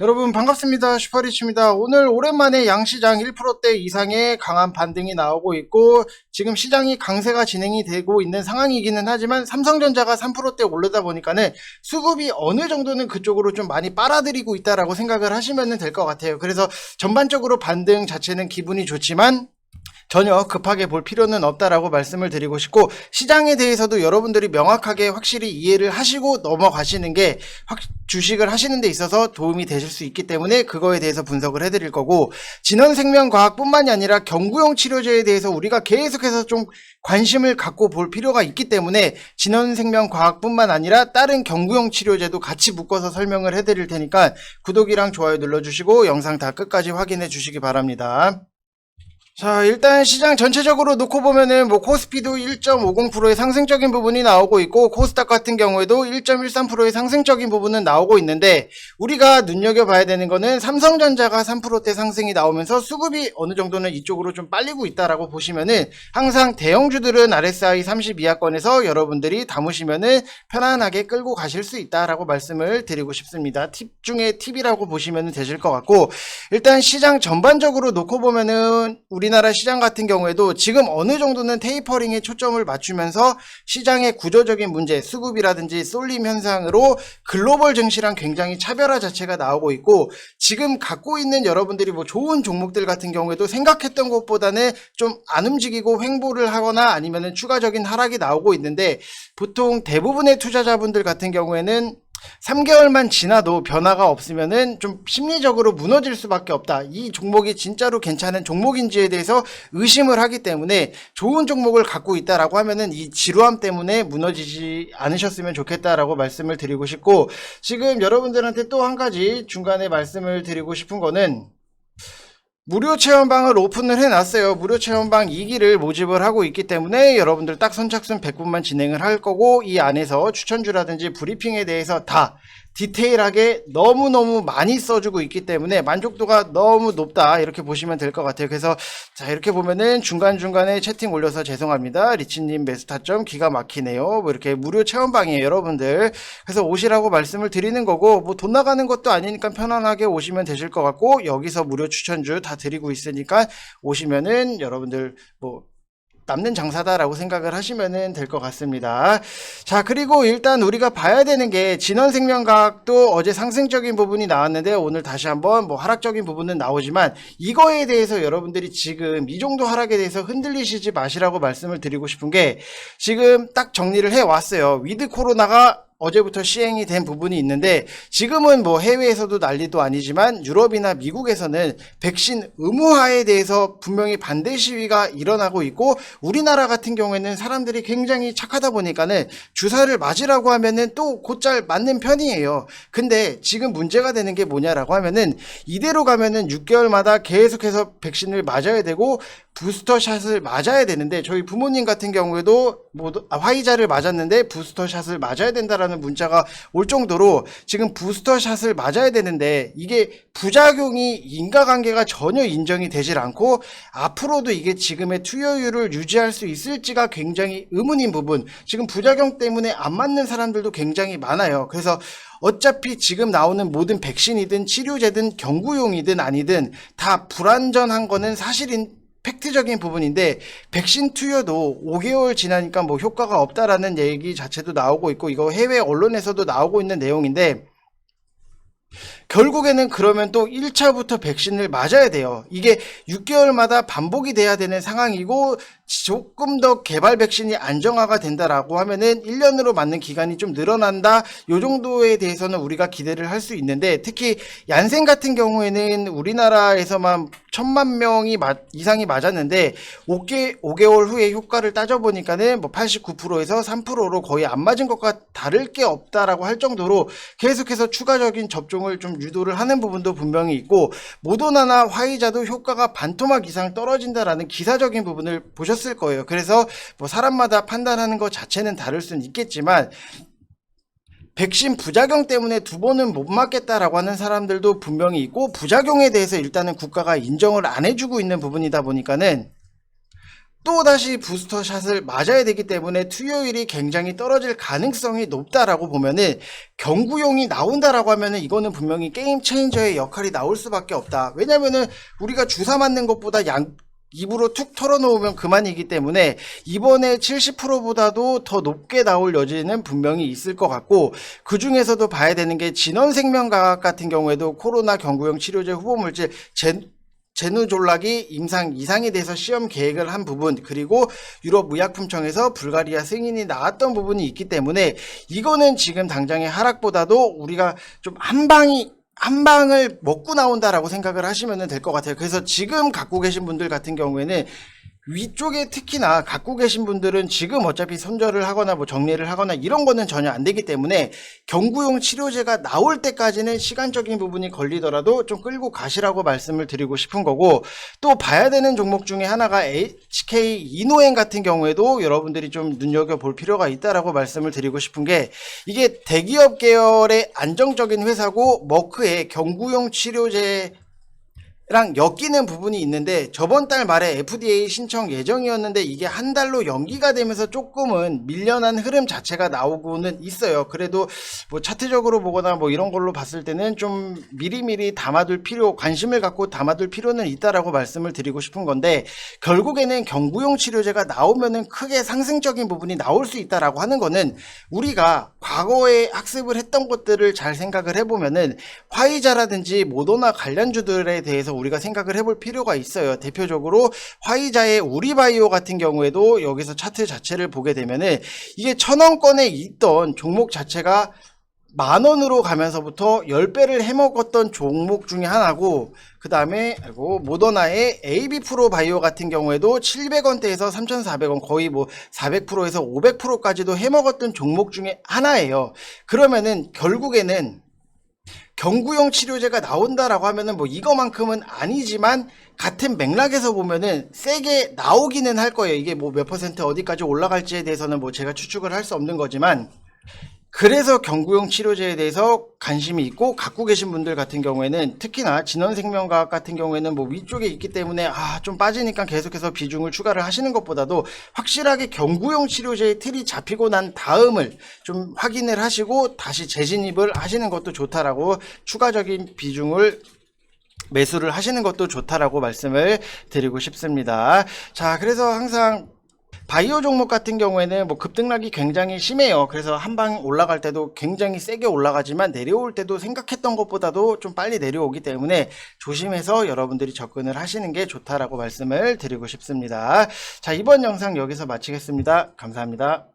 여러분 반갑습니다. 슈퍼리치입니다. 오늘 오랜만에 양시장 1%대 이상의 강한 반등이 나오고 있고 지금 시장이 강세가 진행이 되고 있는 상황이기는 하지만 삼성전자가 3%대 오르다 보니까는 수급이 어느 정도는 그쪽으로 좀 많이 빨아들이고 있다라고 생각을 하시면 될 것 같아요. 그래서 전반적으로 반등 자체는 기분이 좋지만 전혀 급하게 볼 필요는 없다라고 말씀을 드리고 싶고 시장에 대해서도 여러분들이 명확하게 확실히 이해를 하시고 넘어가시는 게 확- 주식을 하시는 데 있어서 도움이 되실 수 있기 때문에 그거에 대해서 분석을 해드릴 거고 진원생명과학뿐만이 아니라 경구용 치료제에 대해서 우리가 계속해서 좀 관심을 갖고 볼 필요가 있기 때문에 진원생명과학뿐만 아니라 다른 경구용 치료제도 같이 묶어서 설명을 해드릴 테니까 구독이랑 좋아요 눌러주시고 영상 다 끝까지 확인해 주시기 바랍니다. 자, 일단 시장 전체적으로 놓고 보면은 뭐 코스피도 1.50%의 상승적인 부분이 나오고 있고 코스닥 같은 경우에도 1.13%의 상승적인 부분은 나오고 있는데 우리가 눈여겨봐야 되는 거는 삼성전자가 3%대 상승이 나오면서 수급이 어느 정도는 이쪽으로 좀 빨리고 있다라고 보시면은 항상 대형주들은 RSI 32하권에서 여러분들이 담으시면은 편안하게 끌고 가실 수 있다라고 말씀을 드리고 싶습니다. 팁 중에 팁이라고 보시면 되실 것 같고 일단 시장 전반적으로 놓고 보면은 우리 나라 시장 같은 경우에도 지금 어느 정도는 테이퍼링에 초점을 맞추면서 시장의 구조적인 문제, 수급이라든지 쏠림 현상으로 글로벌 증시랑 굉장히 차별화 자체가 나오고 있고 지금 갖고 있는 여러분들이 뭐 좋은 종목들 같은 경우에도 생각했던 것보다는 좀 안 움직이고 횡보를 하거나 아니면은 추가적인 하락이 나오고 있는데 보통 대부분의 투자자분들 같은 경우에는 3개월만 지나도 변화가 없으면은 좀 심리적으로 무너질 수밖에 없다. 이 종목이 진짜로 괜찮은 종목인지에 대해서 의심을 하기 때문에 좋은 종목을 갖고 있다라고 하면은 이 지루함 때문에 무너지지 않으셨으면 좋겠다라고 말씀을 드리고 싶고 지금 여러분들한테 또 한 가지 중간에 말씀을 드리고 싶은 거는 무료 체험방을 오픈을 해놨어요. 무료 체험방 2기를 모집을 하고 있기 때문에 여러분들 딱 선착순 100분만 진행을 할 거고 이 안에서 추천주라든지 브리핑에 대해서 다 디테일하게 너무너무 많이 써주고 있기 때문에 만족도가 너무 높다 이렇게 보시면 될 것 같아요. 그래서 자 이렇게 보면은 중간중간에 채팅 올려서 죄송합니다. 리치님 메스타점 기가 막히네요. 뭐 이렇게 무료 체험방이에요 여러분들. 그래서 오시라고 말씀을 드리는 거고 뭐 돈 나가는 것도 아니니까 편안하게 오시면 되실 것 같고 여기서 무료 추천주 다 드리고 있으니까 오시면은 여러분들 뭐 남는 장사다라고 생각을 하시면 될 것 같습니다. 자, 그리고 일단 우리가 봐야 되는 게 진원생명과학도 어제 상승적인 부분이 나왔는데 오늘 다시 한번 뭐 하락적인 부분은 나오지만 이거에 대해서 여러분들이 지금 이 정도 하락에 대해서 흔들리시지 마시라고 말씀을 드리고 싶은 게 지금 딱 정리를 해 왔어요. 위드 코로나가 어제부터 시행이 된 부분이 있는데 지금은 뭐 해외에서도 난리도 아니지만 유럽이나 미국에서는 백신 의무화에 대해서 분명히 반대 시위가 일어나고 있고 우리나라 같은 경우에는 사람들이 굉장히 착하다 보니까는 주사를 맞으라고 하면은 또 곧잘 맞는 편이에요. 근데 지금 문제가 되는 게 뭐냐라고 하면은 이대로 가면은 6개월마다 계속해서 백신을 맞아야 되고 부스터샷을 맞아야 되는데 저희 부모님 같은 경우에도 아, 화이자를 맞았는데 부스터샷을 맞아야 된다라는 문자가 올 정도로 지금 부스터샷을 맞아야 되는데 이게 부작용이 인과관계가 전혀 인정이 되질 않고 앞으로도 이게 지금의 투여율을 유지할 수 있을지가 굉장히 의문인 부분. 지금 부작용 때문에 안 맞는 사람들도 굉장히 많아요. 그래서 어차피 지금 나오는 모든 백신이든 치료제든 경구용이든 아니든 다 불안전한 거는 사실인 팩트적인 부분인데 백신 투여도 5개월 지나니까 뭐 효과가 없다라는 얘기 자체도 나오고 있고 이거 해외 언론에서도 나오고 있는 내용인데 결국에는 그러면 또 1차부터 백신을 맞아야 돼요. 이게 6개월마다 반복이 돼야 되는 상황이고 조금 더 개발 백신이 안정화가 된다라고 하면은 1년으로 맞는 기간이 좀 늘어난다. 요 정도에 대해서는 우리가 기대를 할 수 있는데 특히 얀센 같은 경우에는 우리나라에서만 천만 명이 맞- 이상이 맞았는데 5개, 5개월 후에 효과를 따져보니까는 뭐 89%에서 3%로 거의 안 맞은 것과 다를 게 없다라고 할 정도로 계속해서 추가적인 접종을 좀 유도를 하는 부분도 분명히 있고 모더나나 화이자도 효과가 반토막 이상 떨어진다라는 기사적인 부분을 보셨을 거예요. 그래서 뭐 사람마다 판단하는 것 자체는 다를 수는 있겠지만 백신 부작용 때문에 두 번은 못 맞겠다라고 하는 사람들도 분명히 있고 부작용에 대해서 일단은 국가가 인정을 안 해주고 있는 부분이다 보니까는 또다시 부스터 샷을 맞아야 되기 때문에 투여율이 굉장히 떨어질 가능성이 높다라고 보면은 경구용이 나온다라고 하면은 이거는 분명히 게임 체인저의 역할이 나올 수밖에 없다. 왜냐면은 우리가 주사 맞는 것보다 양 입으로 툭 털어놓으면 그만이기 때문에 이번에 70%보다도 더 높게 나올 여지는 분명히 있을 것 같고 그 중에서도 봐야 되는 게 진원생명과학 같은 경우에도 코로나 경구용 치료제 후보 물질 젠 제누졸락이 임상 이상에 대해서 시험 계획을 한 부분 그리고 유럽 의약품청에서 불가리아 승인이 나왔던 부분이 있기 때문에 이거는 지금 당장의 하락보다도 우리가 좀 한 방이 한 방을 먹고 나온다라고 생각을 하시면 될 것 같아요. 그래서 지금 갖고 계신 분들 같은 경우에는 위쪽에 특히나 갖고 계신 분들은 지금 어차피 손절을 하거나 뭐 정리를 하거나 이런 거는 전혀 안 되기 때문에 경구용 치료제가 나올 때까지는 시간적인 부분이 걸리더라도 좀 끌고 가시라고 말씀을 드리고 싶은 거고 또 봐야 되는 종목 중에 하나가 HK 이노행 같은 경우에도 여러분들이 좀 눈여겨 볼 필요가 있다라고 말씀을 드리고 싶은 게 이게 대기업 계열의 안정적인 회사고 머크의 경구용 치료제 랑 엮이는 부분이 있는데 저번 달 말에 FDA 신청 예정이었는데 이게 한 달로 연기가 되면서 조금은 밀려난 흐름 자체가 나오고는 있어요. 그래도 뭐 차트적으로 보거나 뭐 이런 걸로 봤을 때는 좀 미리미리 담아둘 필요, 관심을 갖고 담아둘 필요는 있다라고 말씀을 드리고 싶은 건데 결국에는 경구용 치료제가 나오면은 크게 상승적인 부분이 나올 수 있다라고 하는 거는 우리가 과거에 학습을 했던 것들을 잘 생각을 해보면은 화이자라든지 모더나 관련주들에 대해서 우리가 생각을 해볼 필요가 있어요. 대표적으로 화이자의 우리바이오 같은 경우에도 여기서 차트 자체를 보게 되면은 이게 천원권에 있던 종목 자체가 만 원으로 가면서부터 10배를 해먹었던 종목 중에 하나고 그 다음에 그리고 모더나의 AB 프로 바이오 같은 경우에도 700원대에서 3,400원 거의 뭐 400%에서 500%까지도 해먹었던 종목 중에 하나예요. 그러면은 결국에는 경구용 치료제가 나온다라고 하면은 뭐 이거만큼은 아니지만 같은 맥락에서 보면은 세게 나오기는 할 거예요. 이게 뭐 몇 퍼센트 어디까지 올라갈지에 대해서는 뭐 제가 추측을 할 수 없는 거지만 그래서 경구용 치료제에 대해서 관심이 있고 갖고 계신 분들 같은 경우에는 특히나 진원생명과학 같은 경우에는 뭐 위쪽에 있기 때문에 아 좀 빠지니까 계속해서 비중을 추가를 하시는 것보다도 확실하게 경구용 치료제의 틀이 잡히고 난 다음을 좀 확인을 하시고 다시 재진입을 하시는 것도 좋다라고 추가적인 비중을 매수를 하시는 것도 좋다라고 말씀을 드리고 싶습니다. 자, 그래서 항상 바이오 종목 같은 경우에는 뭐 급등락이 굉장히 심해요. 그래서 한 방 올라갈 때도 굉장히 세게 올라가지만 내려올 때도 생각했던 것보다도 좀 빨리 내려오기 때문에 조심해서 여러분들이 접근을 하시는 게 좋다라고 말씀을 드리고 싶습니다. 자, 이번 영상 여기서 마치겠습니다. 감사합니다.